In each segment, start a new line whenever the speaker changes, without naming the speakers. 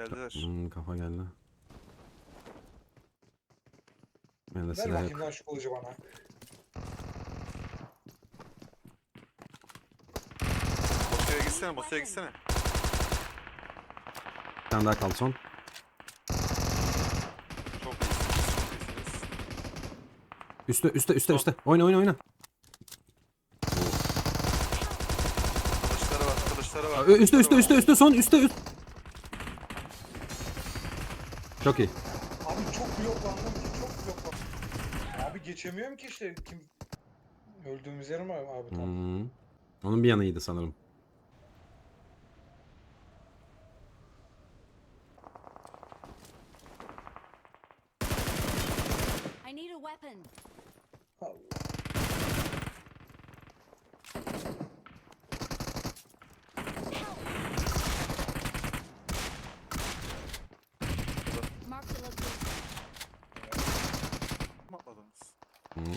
Geldiler.
Hmm, kafa geldi. Ben de
Ver
silah
bakayım
yok.
lan şu kılıcı bana.
Bosuya gitsene, bosuya gitsene.
Bir tane daha kaldı son.
Çok iyisiniz, çok iyisiniz.
Üste üste üste üste. Oyna oyna oyna.
Kılıçları var, kılıçları var.
Ö- Üste üste üste üste son üste üst. Çok iyi.
Abi çok bloklandım ki çok bloklandım. Abi geçemiyorum ki işte kim öldüğümüz yer mi abi tam?
Hmm. Onun bir yanıydı sanırım.
I need a weapon.
Allah.
Mark the location.
Mı atladınız?
Hmm.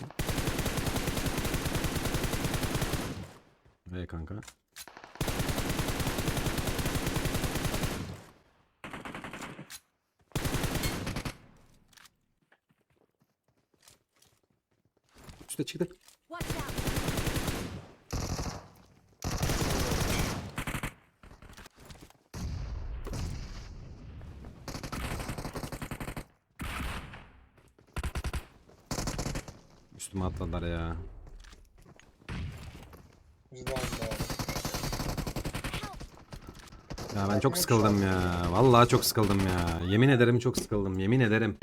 Hey kanka. Üste çıktı. Üstüme atladılar ya.
Biz de aldık abi.
Ya ben çok sıkıldım ya. Vallahi çok sıkıldım ya. Yemin ederim çok sıkıldım. Yemin ederim.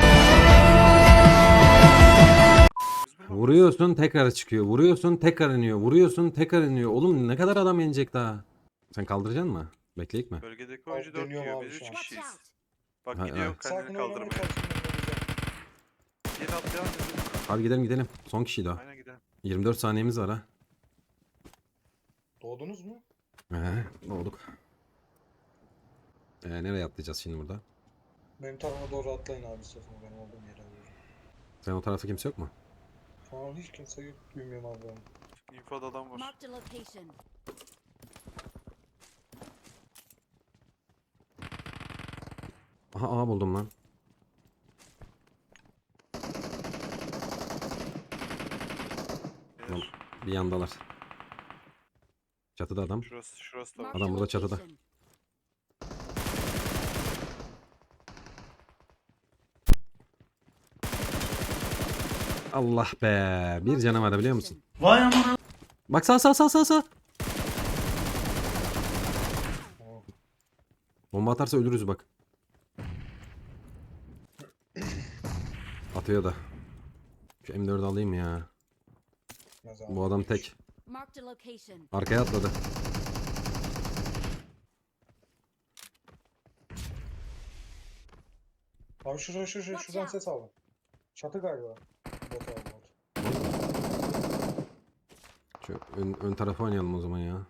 Vuruyorsun tekrar çıkıyor. Vuruyorsun tekrar iniyor. Vuruyorsun tekrar iniyor. Oğlum ne kadar adam inecek daha? Sen kaldıracaksın mı? Bekleyek mi?
Bölgedeki
Abi
oyuncu 4
dönüyorum
diyor,
abi
biz
şu
3
an.
Watch
kişiyiz. Bak
Ha,
gidiyor
ha.
kendini
Sakin oynamaya
kaldırmaya.
Hadi gidelim gidelim. Son kişiydi o.
Aynen gidelim.
24 saniyemiz var ha.
Doğdunuz mu?
Ee, doğduk. Ee, nereye atlayacağız şimdi burada?
Benim tarafa doğru atlayın abi istiyorsan benim olduğum yere doğru.
Sen o tarafta kimse yok mu?
Şu an hiç kimse yok. Bilmiyorum abi ben.
Infoda adam var.
Mark the location.
Aha aha buldum lan. Bir yandalar. Çatıda adam.
Şurası, şurası da var.
Adam burada çatıda. Allah be. Bir
the
canavar biliyor musun? Bak sağ sağ sağ sağ sağ. Bomba atarsa ölürüz bak. Atıyor da. Şu M4'ü alayım ya. Bu adam tek. Arkaya atladı.
Abi şuraya şuraya şuraya şuradan ses alın. Çatı galiba. Bot abi bot.
Şu ön, ön tarafa oynayalım o zaman ya.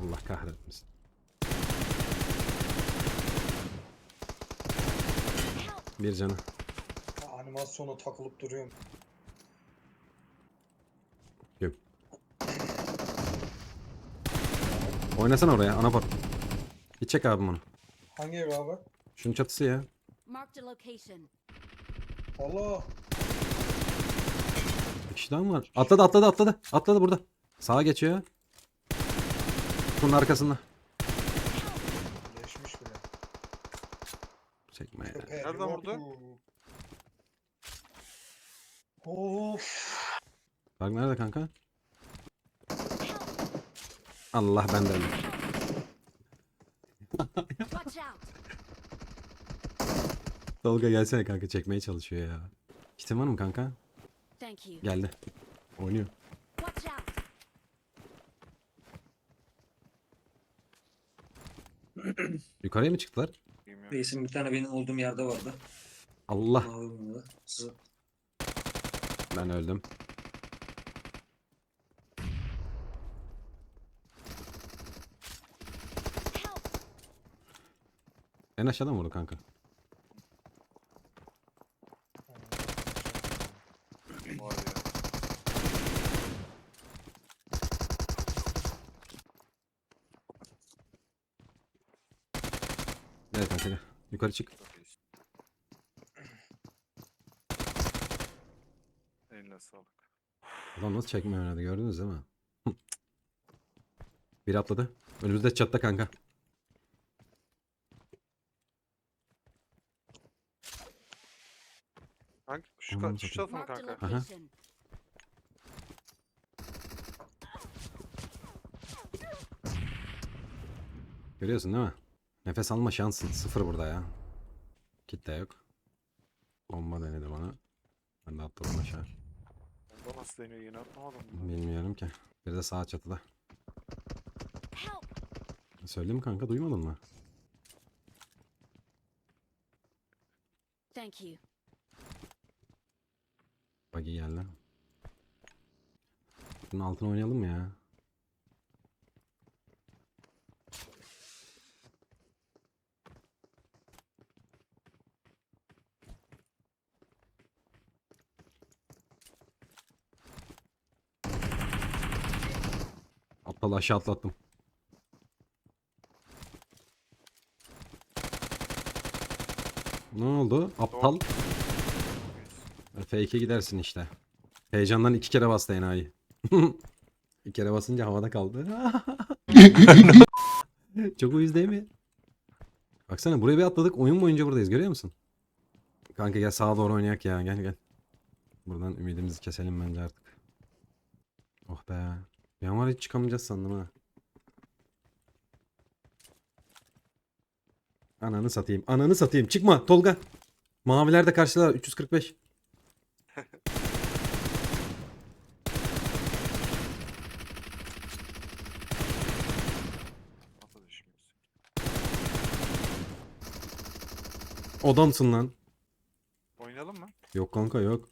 Allah kahretmesin. Bir canı.
Animasyona takılıp duruyorum.
Yok. Oynasana oraya anaport. Git çek abim onu.
Hangi ev abi?
Şunun çatısı ya.
Mark the location.
Allah.
Bir kişi daha mı var? Atladı atladı atladı. Atladı burada. Sağa geçiyor. Bunun arkasında.
Nereden vurdu?
bak. Of.
Bak nerede kanka? Allah ben de öldüm.
Watch out.
Tolga gelsene kanka çekmeye çalışıyor ya. Kitin var mı kanka? Geldi. Oynuyor. Yukarıya mı çıktılar?
Reisim bir tane benim olduğum yerde vardı.
Allah
Mavi mumlu. Zı-
ben öldüm. En aşağıdan vurdu kanka.
Var ya.
Evet kanka gel. Yukarı çık.
Eline sağlık.
Ulan nasıl çekme oynadı gördünüz değil mi? Bir atladı. Önümüzde çatta kanka.
Kanka şu,
Anladım
ka- şu mı
Marked a
kanka?
Aha.
location.
Görüyorsun değil mi? Nefes alma şansın. Sıfır burada ya. Kit de yok. Bomba denedi bana. Ben de atladım aşağı.
Bomba nasıl deniyor yine atmadım.
Bilmiyorum ki. Bir de sağ çatıda. Söyledim mi kanka duymadın mı?
Thank you.
Buggy geldi. Bunun altına oynayalım mı ya? Aptal aşağı atlattım. Ne oldu? Aptal. Fake'e gidersin işte. Heyecandan iki kere bastı enayi. bir kere basınca havada kaldı. Çok uyuz değil mi? Baksana buraya bir atladık. Oyun boyunca buradayız. Görüyor musun? Kanka gel sağa doğru oynayak ya. Gel gel. Buradan ümidimizi keselim bence artık. Oh be. An var hiç çıkamayacağız sandım ha. Ananı satayım. Ananı satayım. Çıkma Tolga. Maviler de karşılar. 345.
Ata düşmüyorsun.
Odamsın lan.
Oynayalım mı?
Yok kanka yok.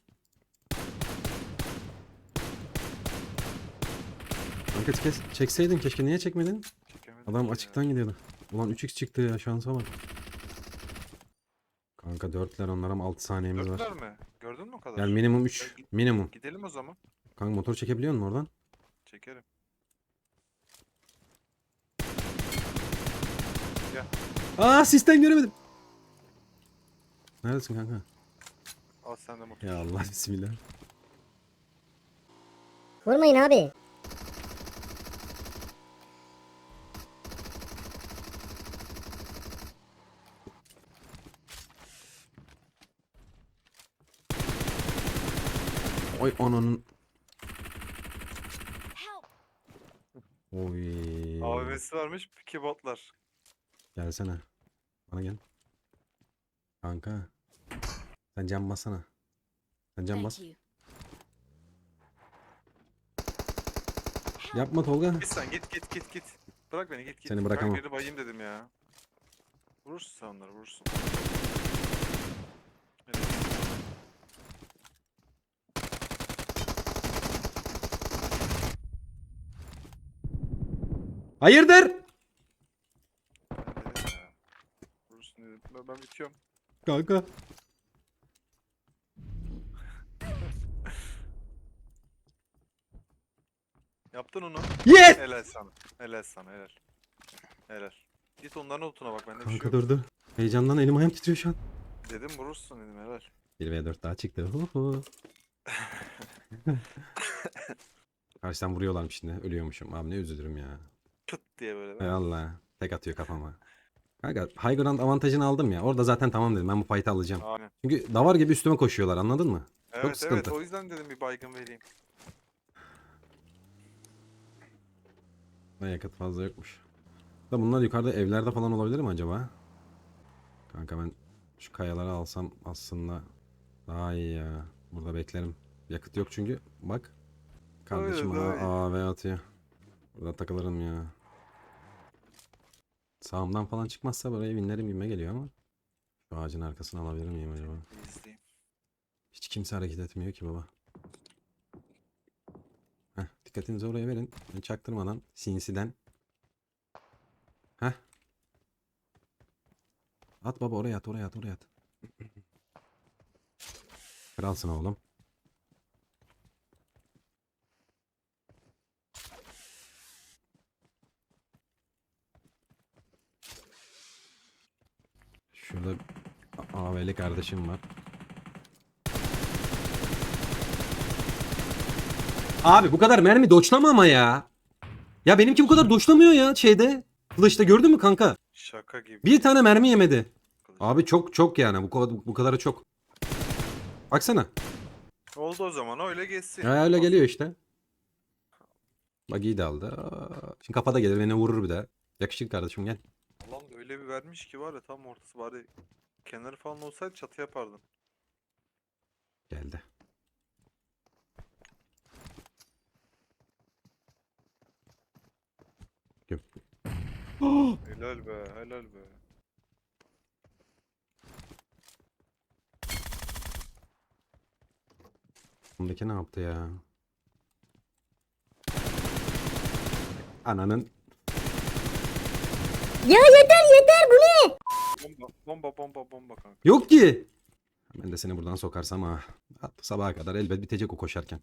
Kanka kes, çekseydin keşke niye çekmedin?
Çekemedim
Adam
ki
açıktan
ya.
gidiyordu. Ulan 3x çıktı ya şansa bak. Kanka 4'ler onlara ama 6 saniyemiz var.
Dörtler mi? Gördün mü o kadar?
Yani minimum 3. Minimum.
Gidelim o zaman.
Kanka motor çekebiliyor musun oradan?
Çekerim.
Aa sistem göremedim. Neredesin kanka?
Al sen de motor.
Ya Allah bismillah.
Vurmayın abi.
Oy ananın. Oy.
AVM'si varmış. Piki botlar.
Gelsene. Bana gel. Kanka. Sen cam bassana. Sen cam bas. Yapma Tolga.
Git sen git git git git. Bırak beni git git.
Seni bırakamam.
Ben biri bayayım dedim ya. Vurursun sen onları vurursun. Evet.
Hayırdır?
Vurursun dedim. Ben, ben bitiyorum.
Kanka.
Yaptın onu.
Yes!
Helal sana. Helal sana helal. Helal. Git onların otuna bak bende bir şey
Kanka
yok.
durdu. Heyecandan elim ayağım titriyor şu an.
Dedim vurursun dedim helal.
1v4 daha çıktı. Hu hu. Karşıdan vuruyorlarmış şimdi. Ölüyormuşum. Abi ne üzülürüm ya.
Pıt diye böyle. Ben-
Allah. Tek atıyor kafama. Kanka high ground avantajını aldım ya. Orada zaten tamam dedim. Ben bu fight'ı alacağım.
Aynen.
Çünkü davar gibi üstüme koşuyorlar anladın mı?
Evet evet
sıkıntı.
o yüzden dedim bir baygın vereyim.
Da yakıt fazla yokmuş. Da bunlar yukarıda evlerde falan olabilir mi acaba? Kanka ben şu kayaları alsam aslında daha iyi ya. Burada beklerim. Yakıt yok çünkü. Bak. Kardeşim
Öyle
AV atıyor. Burada takılırım ya. Sağımdan falan çıkmazsa buraya binlerim gibime geliyor ama. Şu ağacın arkasını alabilir miyim acaba?
İzleyeyim.
Hiç kimse hareket etmiyor ki baba. Heh, dikkatinizi oraya verin. Çaktırmadan sinsiden. Heh. At baba oraya at oraya at oraya at. Kralsın oğlum. Şurada AV'li kardeşim var. Abi bu kadar mermi doçlama ama ya. Ya benimki bu kadar doçlamıyor ya şeyde. Flash'ta gördün mü kanka?
Şaka gibi.
Bir tane mermi yemedi. Abi çok çok yani bu kadar bu kadarı çok. Baksana.
Oldu o zaman öyle geçsin.
Ya öyle geliyor işte. Bak iyi de aldı. Şimdi kafada gelir beni vurur bir daha. Yakışık kardeşim gel.
Öyle bir vermiş ki var ya tam ortası bari kenarı falan olsaydı çatı yapardın.
Geldi. Gö-
Helal be helal be.
Bundaki ne yaptı ya? Ananın.
Ya yeter?
Bomba bomba bomba kanka.
Yok ki. Ben de seni buradan sokarsam ha. Sabaha kadar elbet bitecek o koşarken.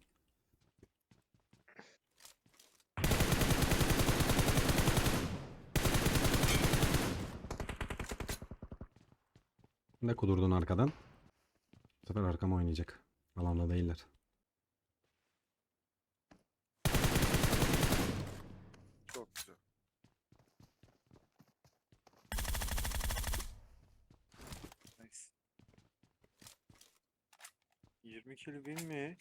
Ne kudurdun arkadan? Bu sefer arkama oynayacak. Alanda değiller.
20 kilo bin mi?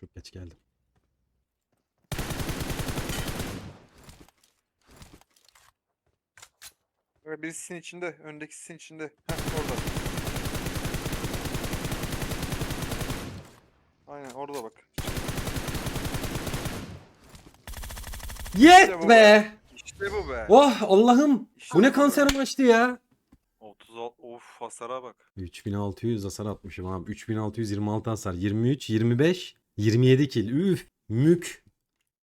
Çok geç geldim.
Evet, birisi sizin içinde. Öndeki sizin içinde. Heh orada. Aynen orada bak.
Yet
bu
be!
İşte bu be.
Oh Allah'ım!
İşte
Bu ne kanser maçtı ya?
36 of hasara bak.
3600 hasar atmışım abi. 3626 hasar. 23, 25, 27 kill. Üf. Mük.